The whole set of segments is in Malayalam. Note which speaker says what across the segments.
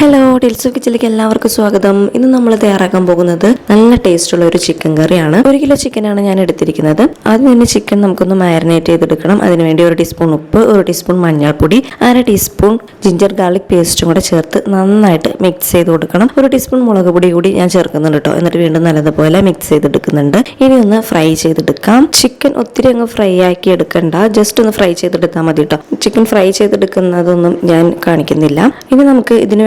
Speaker 1: ഹലോ ഡിൽസു കിച്ചിലേക്ക് എല്ലാവർക്കും സ്വാഗതം. ഇന്ന് നമ്മൾ തയ്യാറാക്കാൻ പോകുന്നത് നല്ല ടേസ്റ്റ് ഉള്ള ഒരു ചിക്കൻ കറിയാണ്. ഒരു കിലോ ചിക്കനാണ് ഞാൻ എടുത്തിരിക്കുന്നത്. ആദ്യം തന്നെ ചിക്കൻ നമുക്കൊന്ന് മാരിനേറ്റ് ചെയ്തെടുക്കണം. അതിനുവേണ്ടി ഒരു ടീസ്പൂൺ ഉപ്പ് ഒരു ടീസ്പൂൺ മഞ്ഞൾപ്പൊടി അര ടീസ്പൂൺ ജിഞ്ചർ ഗാർലിക് പേസ്റ്റും കൂടെ ചേർത്ത് നന്നായിട്ട് മിക്സ് ചെയ്ത് കൊടുക്കണം. ഒരു ടീസ്പൂൺ മുളക് പൊടി കൂടി ഞാൻ ചേർക്കുന്നുണ്ട് കേട്ടോ. എന്നിട്ട് വീണ്ടും നല്ലതുപോലെ മിക്സ് ചെയ്തെടുക്കുന്നുണ്ട്. ഇനി ഒന്ന് ഫ്രൈ ചെയ്തെടുക്കാം. ചിക്കൻ ഒത്തിരി അങ്ങ് ഫ്രൈ ആക്കി എടുക്കണ്ട. ജസ്റ്റ് ഒന്ന് ഫ്രൈ ചെയ്തെടുത്താൽ മതി കേട്ടോ. ചിക്കൻ ഫ്രൈ ചെയ്തെടുക്കുന്നതൊന്നും ഞാൻ കാണിക്കുന്നില്ല. ഇനി നമുക്ക് ഇതിനു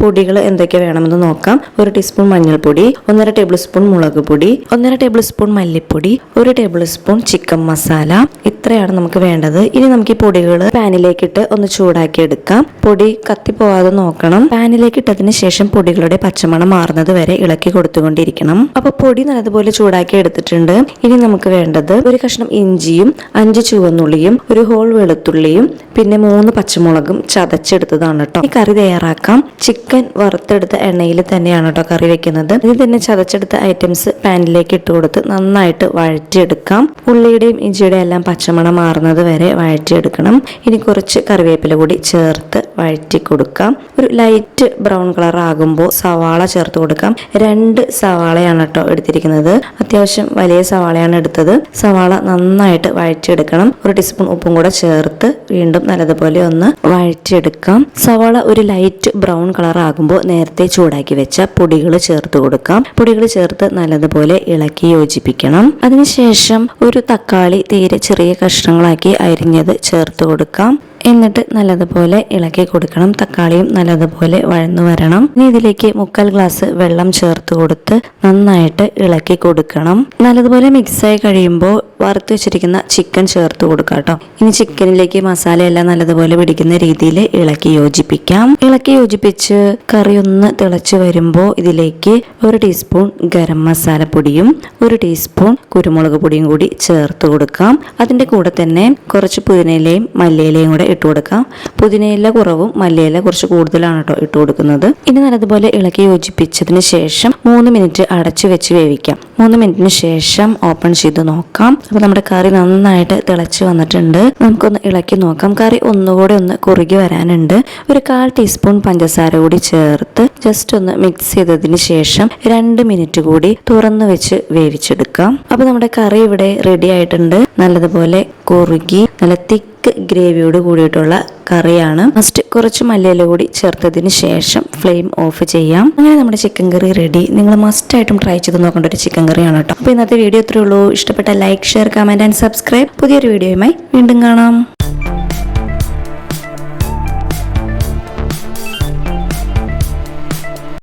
Speaker 1: പൊടികൾ എന്തൊക്കെ വേണമെന്ന് നോക്കാം. ഒരു ടീസ്പൂൺ മഞ്ഞൾപ്പൊടി ഒന്നര ടേബിൾ സ്പൂൺ മുളക് പൊടി ഒന്നര ടേബിൾ സ്പൂൺ മല്ലിപ്പൊടി ഒരു ടേബിൾ സ്പൂൺ ചിക്കൻ മസാല ഇത്രയാണ് നമുക്ക് വേണ്ടത്. ഇനി നമുക്ക് ഈ പൊടികൾ പാനിലേക്ക് ഇട്ട് ഒന്ന് ചൂടാക്കി എടുക്കാം. പൊടി കത്തിപ്പോവാതെ നോക്കണം. പാനിലേക്ക് ഇട്ടതിന് ശേഷം പൊടികളുടെ പച്ചമണം മാറുന്നത് വരെ ഇളക്കി കൊടുത്തുകൊണ്ടിരിക്കണം. അപ്പൊ പൊടി നല്ലതുപോലെ ചൂടാക്കി എടുത്തിട്ടുണ്ട്. ഇനി നമുക്ക് വേണ്ടത് ഒരു കഷ്ണം ഇഞ്ചിയും അഞ്ച് ചുവന്നുള്ളിയും ഒരു ഹോൾ വെളുത്തുള്ളിയും പിന്നെ മൂന്ന് പച്ചമുളകും ചതച്ചെടുത്തതാണ് കേട്ടോ ഈ കറി തയ്യാറാക്കാം. ചിക്കൻ വറുത്തെടുത്ത എണ്ണയിൽ തന്നെയാണ് കേട്ടോ കറി വെക്കുന്നത്. ഇതിൽ തന്നെ ചതച്ചെടുത്ത ഐറ്റംസ് പാനിലേക്ക് ഇട്ട് കൊടുത്ത് നന്നായിട്ട് വഴറ്റിയെടുക്കാം. ഉള്ളിയുടെയും ഇഞ്ചിയുടെയും എല്ലാം പച്ചമണം മാറുന്നത് വരെ വഴറ്റിയെടുക്കണം. ഇനി കുറച്ച് കറിവേപ്പില കൂടി ചേർത്ത് വഴറ്റി കൊടുക്കാം. ഒരു ലൈറ്റ് ബ്രൗൺ കളർ ആകുമ്പോൾ സവാള ചേർത്ത് കൊടുക്കാം. രണ്ട് സവാളയാണ് കേട്ടോ എടുത്തിരിക്കുന്നത്. അത്യാവശ്യം വലിയ സവാളയാണ് എടുത്തത്. സവാള നന്നായിട്ട് വഴറ്റിയെടുക്കണം. ഒരു ടീസ്പൂൺ ഉപ്പും കൂടെ ചേർത്ത് വീണ്ടും നല്ലതുപോലെ ഒന്ന് വഴറ്റിയെടുക്കാം. സവാള ഒരു ലൈറ്റ് ബ്രൗൺ കളർ ആകുമ്പോൾ നേരത്തെ ചൂടാക്കി വെച്ച പൊടികൾ ചേർത്ത് കൊടുക്കാം. പൊടികൾ ചേർത്ത് നല്ലതുപോലെ ഇളക്കി യോജിപ്പിക്കണം. അതിനുശേഷം ഒരു തക്കാളി തീരെ ചെറിയ കഷ്ണങ്ങളാക്കി അരിഞ്ഞത് ചേർത്ത് കൊടുക്കാം. എന്നിട്ട് നല്ലതുപോലെ ഇളക്കി കൊടുക്കണം. തക്കാളിയും നല്ലതുപോലെ വഴന്നു വരണം. ഇനി ഇതിലേക്ക് മുക്കാൽ ഗ്ലാസ് വെള്ളം ചേർത്ത് കൊടുത്ത് നന്നായിട്ട് ഇളക്കി കൊടുക്കണം. നല്ലതുപോലെ മിക്സായി കഴിയുമ്പോൾ വറുത്ത് വെച്ചിരിക്കുന്ന ചിക്കൻ ചേർത്ത് കൊടുക്കാം കേട്ടോ. ഇനി ചിക്കനിലേക്ക് മസാലയെല്ലാം നല്ലതുപോലെ പിടിക്കുന്ന രീതിയിൽ ഇളക്കി യോജിപ്പിക്കാം. ഇളക്കി യോജിപ്പിച്ച് കറി ഒന്ന് തിളച്ച് വരുമ്പോൾ ഇതിലേക്ക് ഒരു ടീസ്പൂൺ ഗരം മസാലപ്പൊടിയും ഒരു ടീസ്പൂൺ കുരുമുളക് പൊടിയും കൂടി ചേർത്ത് കൊടുക്കാം. അതിന്റെ കൂടെ തന്നെ കുറച്ച് പുതിനയിലയും മല്ലിയിലയും കൂടെ ഇട്ട് കൊടുക്കാം. പുതിനയില കുറവും മല്ലിയില കുറച്ച് കൂടുതലാണ് കേട്ടോ ഇട്ട് കൊടുക്കുന്നത്. ഇനി നല്ലതുപോലെ ഇളക്കി യോജിപ്പിച്ചതിന് ശേഷം മൂന്ന് മിനിറ്റ് അടച്ചു വെച്ച് വേവിക്കാം. മൂന്ന് മിനിറ്റിന് ശേഷം ഓപ്പൺ ചെയ്ത് നോക്കാം. അപ്പോൾ നമ്മുടെ കറി നന്നായിട്ട് തിളച്ച് വന്നിട്ടുണ്ട്. നമുക്കൊന്ന് ഇളക്കി നോക്കാം. കറി ഒന്നുകൂടെ ഒന്ന് കുറുകി വരാനുണ്ട്. ഒരു കാൽ ടീസ്പൂൺ പഞ്ചസാര കൂടി ചേർത്ത് ജസ്റ്റ് ഒന്ന് മിക്സ് ചെയ്തതിന് ശേഷം രണ്ട് മിനിറ്റ് കൂടി തുറന്നു വെച്ച് വേവിച്ചെടുക്കാം. അപ്പോൾ നമ്മുടെ കറി ഇവിടെ റെഡി ആയിട്ടുണ്ട്. നല്ലതുപോലെ കുറുകി നല്ല തിക്ക് ഗ്രേവിയോട് കൂടിയിട്ടുള്ള കറിയാണ്. ഫസ്റ്റ് കുറച്ച് മല്ലിയില കൂടി ചേർത്തതിന് ശേഷം ഫ്ലെയിം ഓഫ് ചെയ്യാം. അങ്ങനെ നമ്മുടെ ചിക്കൻ കറി റെഡി നിങ്ങൾ മസ്റ്റ് ആയിട്ടും ട്രൈ ചെയ്ത് നോക്കേണ്ട ഒരു ചിക്കൻ കറിയാണ് കേട്ടോ. അപ്പോൾ ഇന്നത്തെ വീഡിയോ ഇത്രയേ ഉള്ളൂ. ഇഷ്ടപ്പെട്ട like share comment and subscribe പുതിയൊരു വീഡിയോയുമായി വീണ്ടും കാണാം.